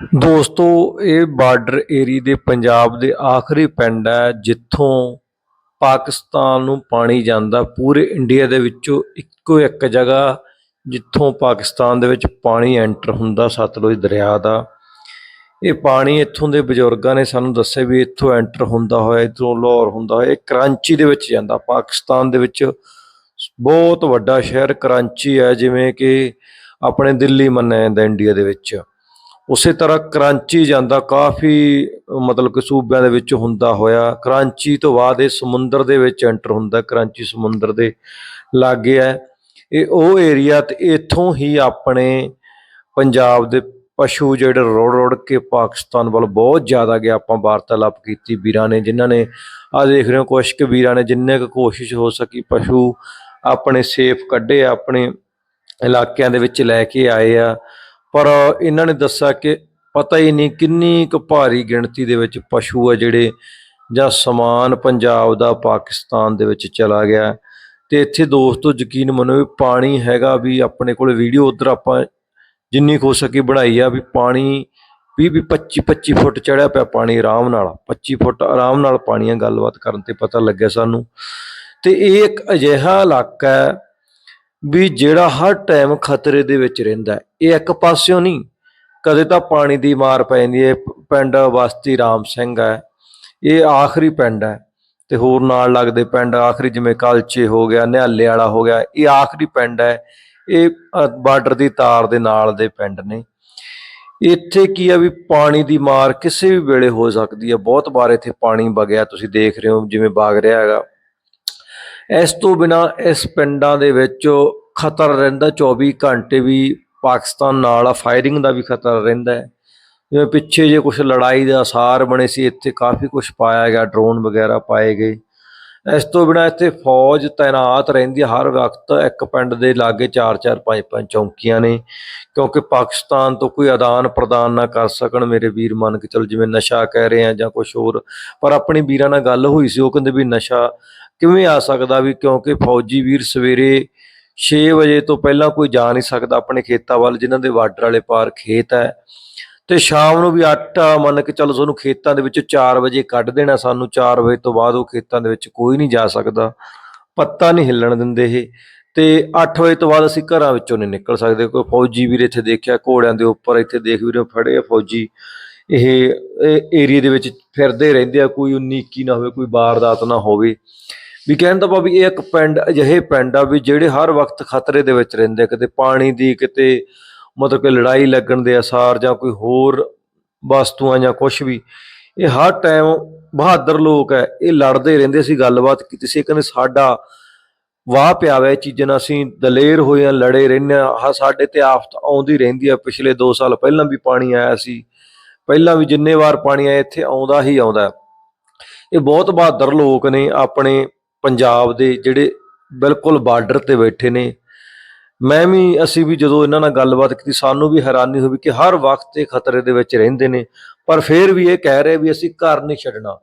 ਦੋਸਤੋ, ਇਹ ਬਾਰਡਰ ਏਰੀਏ ਦੇ ਪੰਜਾਬ ਦੇ ਆਖਰੀ ਪਿੰਡ ਹੈ, ਜਿੱਥੋਂ ਪਾਕਿਸਤਾਨ ਨੂੰ ਪਾਣੀ ਜਾਂਦਾ। ਪੂਰੇ ਇੰਡੀਆ ਦੇ ਵਿੱਚੋਂ ਇੱਕੋ ਇੱਕ ਜਗ੍ਹਾ ਜਿੱਥੋਂ ਪਾਕਿਸਤਾਨ ਦੇ ਵਿੱਚ ਪਾਣੀ ਐਂਟਰ ਹੁੰਦਾ, ਸਤਲੁਜ ਦਰਿਆ ਦਾ। ਇਹ ਪਾਣੀ ਇੱਥੋਂ ਦੇ ਬਜ਼ੁਰਗਾਂ ਨੇ ਸਾਨੂੰ ਦੱਸਿਆ ਵੀ ਇੱਥੋਂ ਐਂਟਰ ਹੁੰਦਾ ਹੋਇਆ, ਇੱਥੋਂ ਲਾਹੌਰ ਹੁੰਦਾ ਹੋਇਆ, ਇਹ ਕਰਾਂਚੀ ਦੇ ਵਿੱਚ ਜਾਂਦਾ। ਪਾਕਿਸਤਾਨ ਦੇ ਵਿੱਚ ਬਹੁਤ ਵੱਡਾ ਸ਼ਹਿਰ ਕਰਾਂਚੀ ਹੈ, ਜਿਵੇਂ ਕਿ ਆਪਣੇ ਦਿੱਲੀ ਮੰਨਿਆ ਜਾਂਦਾ ਇੰਡੀਆ ਦੇ ਵਿੱਚ। ਉਸੇ ਤਰ੍ਹਾਂ ਕਰਾਂਚੀ ਜਾਂਦਾ ਕਾਫੀ ਮਤਲਬ ਕਿ ਸੂਬਿਆਂ ਦੇ ਵਿੱਚ ਹੁੰਦਾ ਹੋਇਆ। ਕਰਾਂਚੀ ਤੋਂ ਬਾਅਦ ਇਹ ਸਮੁੰਦਰ ਦੇ ਵਿੱਚ ਐਂਟਰ ਹੁੰਦਾ ਕਰਾਂਚੀ ਸਮੁੰਦਰ ਦੇ ਲਾਗੇ ਹੈ। ਇਹ ਉਹ ਏਰੀਆ ਤੇ ਇੱਥੋਂ ਹੀ ਆਪਣੇ ਪੰਜਾਬ ਦੇ ਪਸ਼ੂ ਜਿਹੜੇ ਰੋੜ ਰੋੜ ਕੇ ਪਾਕਿਸਤਾਨ ਵੱਲ ਬਹੁਤ ਜ਼ਿਆਦਾ ਗਿਆ ਆਪਾਂ ਵਾਰਤਾਲਾਪ ਕੀਤੀ ਵੀਰਾਂ ਨੇ ਜਿਨ੍ਹਾਂ ਨੇ ਆ ਦੇਖ ਰਹੇ ਹੋ ਕੁਛ ਕੁ ਵੀਰਾਂ ਨੇ ਜਿੰਨੇ ਕੁ ਕੋਸ਼ਿਸ਼ ਹੋ ਸਕੀ ਪਸ਼ੂ ਆਪਣੇ ਸੇਫ ਕੱਢੇ ਆ, ਆਪਣੇ ਇਲਾਕਿਆਂ ਦੇ ਵਿੱਚ ਲੈ ਕੇ ਆਏ ਆ। ਪਰ ਇਹਨਾਂ ਨੇ ਦੱਸਿਆ ਕਿ ਪਤਾ ਹੀ ਨਹੀਂ ਕਿੰਨੀ ਕੁ ਭਾਰੀ ਗਿਣਤੀ ਦੇ ਵਿੱਚ ਪਸ਼ੂ ਆ ਜਿਹੜੇ ਜਾਂ ਸਮਾਨ ਪੰਜਾਬ ਦਾ ਪਾਕਿਸਤਾਨ ਦੇ ਵਿੱਚ ਚਲਾ ਗਿਆ ਤੇ ਇੱਥੇ ਦੋਸਤੋ ਯਕੀਨ ਮੰਨੋ ਵੀ ਪਾਣੀ ਹੈਗਾ ਵੀ ਆਪਣੇ ਕੋਲ ਵੀਡੀਓ ਉਧਰ ਆਪਾਂ ਜਿੰਨੀ ਕੁ ਹੋ ਸਕੀ ਬਣਾਈ ਆ ਵੀ ਪਾਣੀ 20 ਵੀ 25 25 ਫੁੱਟ ਚੜਿਆ ਪਿਆ ਪਾਣੀ ਆਰਾਮ ਨਾਲ 25 ਫੁੱਟ ਆਰਾਮ ਨਾਲ ਪਾਣੀ ਆ। ਗੱਲਬਾਤ ਕਰਨ ਤੇ ਪਤਾ ਲੱਗਿਆ ਸਾਨੂੰ। ਤੇ ਇਹ ਇੱਕ ਅਜਿਹਾ ਇਲਾਕਾ ਹੈ ਵੀ ਜਿਹੜਾ ਹਰ ਟਾਈਮ ਖਤਰੇ ਦੇ ਵਿੱਚ ਰਹਿੰਦਾ ਇਹ ਇੱਕ ਪਾਸਿਓਂ ਨਹੀਂ। ਕਦੇ ਤਾਂ ਪਾਣੀ ਦੀ ਮਾਰ ਪੈ ਜਾਂਦੀ ਹੈ। ਪ- ਪਿੰਡ ਵਸਤੀ ਰਾਮ ਸਿੰਘ ਹੈ। ਇਹ ਆਖਰੀ ਪਿੰਡ ਹੈ। ਤੇ ਹੋਰ ਨਾਲ ਲੱਗਦੇ ਪਿੰਡ ਆਖਰੀ ਜਿਵੇਂ ਕਲਚੇ ਹੋ ਗਿਆ, ਨਿਹਾਲੇ ਵਾਲਾ ਹੋ ਗਿਆ, ਇਹ ਆਖਰੀ ਪਿੰਡ ਹੈ। ਇਹ ਬਾਰਡਰ ਦੀ ਤਾਰ ਦੇ ਨਾਲ ਦੇ ਪਿੰਡ ਨੇ। ਇੱਥੇ ਕੀ ਆ ਵੀ ਪਾਣੀ ਦੀ ਮਾਰ ਕਿਸੇ ਵੀ ਵੇਲੇ ਹੋ ਸਕਦੀ ਹੈ। ਬਹੁਤ ਵਾਰ ਇੱਥੇ ਪਾਣੀ ਵਗਿਆ, ਤੁਸੀਂ ਦੇਖ ਰਹੇ ਹੋ, ਜਿਵੇਂ ਵਗ ਰਿਹਾ ਹੈਗਾ। ਇਸ ਤੋਂ ਬਿਨਾ ਇਸ ਪਿੰਡਾਂ ਦੇ ਵਿੱਚ ਖਤਰ ਰਹਿੰਦਾ 24 ਘੰਟੇ ਵੀ ਪਾਕਿਸਤਾਨ ਨਾਲ ਫਾਇਰਿੰਗ ਦਾ ਵੀ ਖਤਰਾ ਰਹਿੰਦਾ ਹੈ। ਜਿਵੇਂ ਪਿੱਛੇ ਜੇ ਕੁਝ ਲੜਾਈ ਦੇ ਆਸਾਰ ਬਣੇ ਸੀ, ਇੱਥੇ ਕਾਫੀ ਕੁਝ ਪਾਇਆ ਗਿਆ ਡਰੋਨ ਵਗੈਰਾ ਪਾਏ ਗਏ। ਇਸ ਤੋਂ ਬਿਨਾ ਇੱਥੇ ਫੌਜ ਤਾਇਨਾਤ ਰਹਿੰਦੀ ਹਰ ਵਕਤ ਇੱਕ ਪਿੰਡ ਦੇ ਲਾਗੇ 4-4 5-5 ਚੌਂਕੀਆਂ ਨੇ। ਕਿਉਂਕਿ ਪਾਕਿਸਤਾਨ ਤੋਂ ਕੋਈ ਆਦਾਨ ਪ੍ਰਦਾਨ ਨਾ ਕਰ ਸਕਣ, ਮੇਰੇ ਵੀਰ ਮੰਨ ਕੇ ਚਲ ਜਿਵੇਂ ਨਸ਼ਾ ਕਹਿ ਰਹੇ ਆ ਜਾਂ ਕੁਝ ਹੋਰ। ਪਰ ਆਪਣੀ ਵੀਰਾਂ ਨਾਲ ਗੱਲ ਹੋਈ ਸੀ, ਉਹ ਕਹਿੰਦੇ ਵੀ ਨਸ਼ਾ ਕਿਵੇਂ ਆ ਸਕਦਾ ਵੀ ਕਿਉਂਕਿ ਫੌਜੀ ਵੀਰ ਸਵੇਰੇ 6 ਵਜੇ ਤੋਂ ਪਹਿਲਾਂ ਕੋਈ ਜਾ ਨਹੀਂ ਸਕਦਾ ਆਪਣੇ ਖੇਤਾਂ ਵੱਲ, ਜਿਨ੍ਹਾਂ ਦੇ ਬਾਰਡਰ ਵਾਲੇ ਪਾਰ ਖੇਤ ਹੈ। ਤੇ ਸ਼ਾਮ ਨੂੰ ਵੀ ਆਟਾ ਮੰਨ ਕੇ ਚੱਲ ਤੁਹਾਨੂੰ ਖੇਤਾਂ ਦੇ ਵਿੱਚ 4 ਵਜੇ ਕੱਢ ਦੇਣਾ, ਸਾਨੂੰ 4 ਵਜੇ ਤੋਂ ਬਾਅਦ ਉਹ ਖੇਤਾਂ ਦੇ ਵਿੱਚ ਕੋਈ ਨਹੀਂ ਜਾ ਸਕਦਾ। ਪੱਤਾ ਨਹੀਂ ਹਿੱਲਣ ਦਿੰਦੇ ਇਹ। ਤੇ 8 ਵਜੇ ਤੋਂ ਬਾਅਦ ਅਸੀਂ ਘਰਾਂ ਵਿੱਚੋਂ ਨਹੀਂ ਨਿਕਲ ਸਕਦੇ। ਕੋਈ ਫੌਜੀ ਵੀਰ ਇੱਥੇ ਦੇਖਿਆ, ਘੋੜਿਆਂ ਦੇ ਉੱਪਰ ਇੱਥੇ ਦੇਖ ਵੀਰੇ ਫੜੇ ਆ ਫੌਜੀ। ਇਹ ਏਰੀਆ ਦੇ ਵਿੱਚ ਫਿਰਦੇ ਰਹਿੰਦੇ ਆ, ਕੋਈ 19 21 ਨਾ ਹੋਵੇ, ਕੋਈ ਵਾਰਦਾਤ ਨਾ ਹੋਵੇ। ਵੀ ਕਹਿਣ ਦਾ ਭਾਵ ਵੀ ਇਹ ਇੱਕ ਪਿੰਡ ਅਜਿਹੇ ਪਿੰਡ ਆ ਵੀ ਜਿਹੜੇ ਹਰ ਵਕਤ ਖਤਰੇ ਦੇ ਵਿੱਚ ਰਹਿੰਦੇ ਆ, ਕਿਤੇ ਪਾਣੀ ਦੀ ਕਿਤੇ ਮਤਲਬ ਕਿ ਲੜਾਈ ਲੱਗਣ ਦੇ ਅਸਾਰ ਜਾਂ ਕੋਈ ਹੋਰ ਵਸਤੂਆਂ ਜਾਂ ਕੁਝ ਵੀ ਇਹ ਹਰ ਟਾਈਮ ਬਹਾਦਰ ਲੋਕ ਹੈ ਇਹ ਲੜਦੇ ਰਹਿੰਦੇ ਸੀ ਗੱਲਬਾਤ ਕੀਤੀ ਸੀ ਕਹਿੰਦੇ ਸਾਡਾ ਵਾਹ ਪਿਆ ਵੈ ਚੀਜ਼ਾਂ ਨਾਲ ਅਸੀਂ ਦਲੇਰ ਹੋਏ ਆ ਲੜੇ ਰਹਿੰਦੇ ਆ ਆਹ ਸਾਡੇ ਤੇ ਆਫਤ ਆਉਂਦੀ ਰਹਿੰਦੀ ਆ ਪਿਛਲੇ 2 ਸਾਲ ਪਹਿਲਾਂ ਵੀ ਪਾਣੀ ਆਇਆ ਸੀ ਪਹਿਲਾਂ ਵੀ ਜਿੰਨੇ ਵਾਰ ਪਾਣੀ ਆਇਆ ਇੱਥੇ ਆਉਂਦਾ ਹੀ ਆਉਂਦਾ। ਇਹ ਬਹੁਤ ਬਹਾਦਰ ਲੋਕ ਨੇ ਆਪਣੇ ਪੰਜਾਬ ਦੇ ਜਿਹੜੇ ਬਿਲਕੁਲ ਬਾਰਡਰ ਤੇ ਬੈਠੇ ਨੇ। ਮੈਂ ਵੀ, ਅਸੀਂ ਵੀ ਜਦੋਂ ਇਹਨਾਂ ਨਾਲ ਗੱਲਬਾਤ ਕੀਤੀ, ਸਾਨੂੰ ਵੀ ਹੈਰਾਨੀ ਹੋਈ ਕਿ ਹਰ ਵਕਤ ਇਹ ਖਤਰੇ ਦੇ ਵਿੱਚ ਰਹਿੰਦੇ ਨੇ। ਪਰ ਫਿਰ ਵੀ ਇਹ ਕਹਿ ਰਹੇ ਵੀ ਅਸੀਂ ਘਰ ਨਹੀਂ ਛੱਡਣਾ।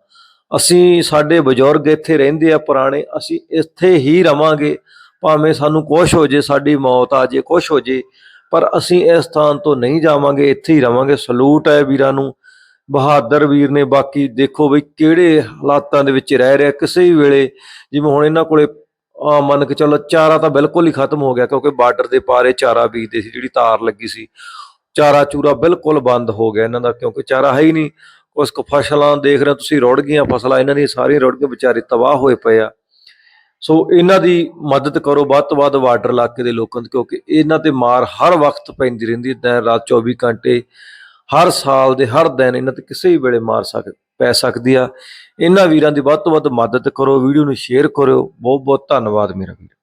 ਅਸੀਂ ਸਾਡੇ ਬਜ਼ੁਰਗ ਇੱਥੇ ਰਹਿੰਦੇ ਆ ਪੁਰਾਣੇ, ਅਸੀਂ ਇੱਥੇ ਹੀ ਰਵਾਂਗੇ। ਭਾਵੇਂ ਸਾਨੂੰ ਕੁਛ ਹੋ ਜੇ, ਸਾਡੀ ਮੌਤ ਆ ਜੇ, ਕੁਛ ਹੋ ਜੇ, ਪਰ ਅਸੀਂ ਇਸ ਸਥਾਨ ਤੋਂ ਨਹੀਂ ਜਾਵਾਂਗੇ, ਇੱਥੇ ਹੀ ਰਵਾਂਗੇ। ਸਲੂਟ ਹੈ ਵੀਰਾਂ ਨੂੰ। ਬਹਾਦਰ ਵੀਰ ਨੇ ਬਾਕੀ ਦੇਖੋ ਬਈ ਕਿਹੜੇ ਹਾਲਾਤਾਂ ਦੇ ਵਿੱਚ ਰਹਿ ਰਿਹਾ, ਕਿਸੇ ਵੀ ਵੇਲੇ ਜਿਵੇਂ ਹੁਣ ਇਹਨਾਂ ਕੋਲੇ, ਆ ਮੰਨ ਕੇ ਚੱਲੋ ਚਾਰਾ ਤਾਂ ਬਿਲਕੁਲ ਹੀ ਖਤਮ ਹੋ ਗਿਆ ਕਿਉਂਕਿ ਬਾਰਡਰ ਦੇ ਪਾਰੇ ਚਾਰਾ ਬੀਜਦੇ ਸੀ, ਜਿਹੜੀ ਤਾਰ ਲੱਗੀ ਸੀ। ਚਾਰਾ ਚੂਰਾ ਬਿਲਕੁਲ ਬੰਦ ਹੋ ਗਿਆ ਇਹਨਾਂ ਦਾ ਕਿਉਂਕਿ ਚਾਰਾ ਹੈ ਹੀ ਨਹੀਂ। ਉਸ ਕੋ ਫਸਲਾਂ ਦੇਖ ਰਹੇ ਹੋ ਤੁਸੀਂ, ਰੁੜ ਗਈਆਂ ਫਸਲਾਂ, ਇਹਨਾਂ ਦੀਆਂ ਸਾਰੀਆਂ ਰੁੜ ਕੇ ਵਿਚਾਰੇ ਤਬਾਹ ਹੋਏ ਪਏ ਆ। ਸੋ ਇਹਨਾਂ ਦੀ ਮਦਦ ਕਰੋ, ਵੱਧ ਤੋਂ ਵੱਧ ਬਾਰਡਰ ਇਲਾਕੇ ਦੇ ਲੋਕਾਂ ਦੀ, ਕਿਉਂਕਿ ਇਹਨਾਂ ਤੇ ਮਾਰ ਹਰ ਵਕਤ ਪੈਂਦੀ ਰਹਿੰਦੀ ਹੈ, ਦਿਨ ਰਾਤ 24 ਘੰਟੇ। ਹਰ ਸਾਲ ਦੇ ਹਰ ਦਿਨ ਇਹਨਾਂ ਤੇ ਕਿਸੇ ਵੀ ਵੇਲੇ ਮਾਰ ਸਕ ਪੈ ਸਕਦੀ ਆ। ਇਹਨਾਂ ਵੀਰਾਂ ਦੀ ਵੱਧ ਤੋਂ ਵੱਧ ਮਦਦ ਕਰੋ, ਵੀਡੀਓ ਨੂੰ ਸ਼ੇਅਰ ਕਰਿਓ। ਬਹੁਤ ਬਹੁਤ ਧੰਨਵਾਦ ਮੇਰਾ ਵੀਰ।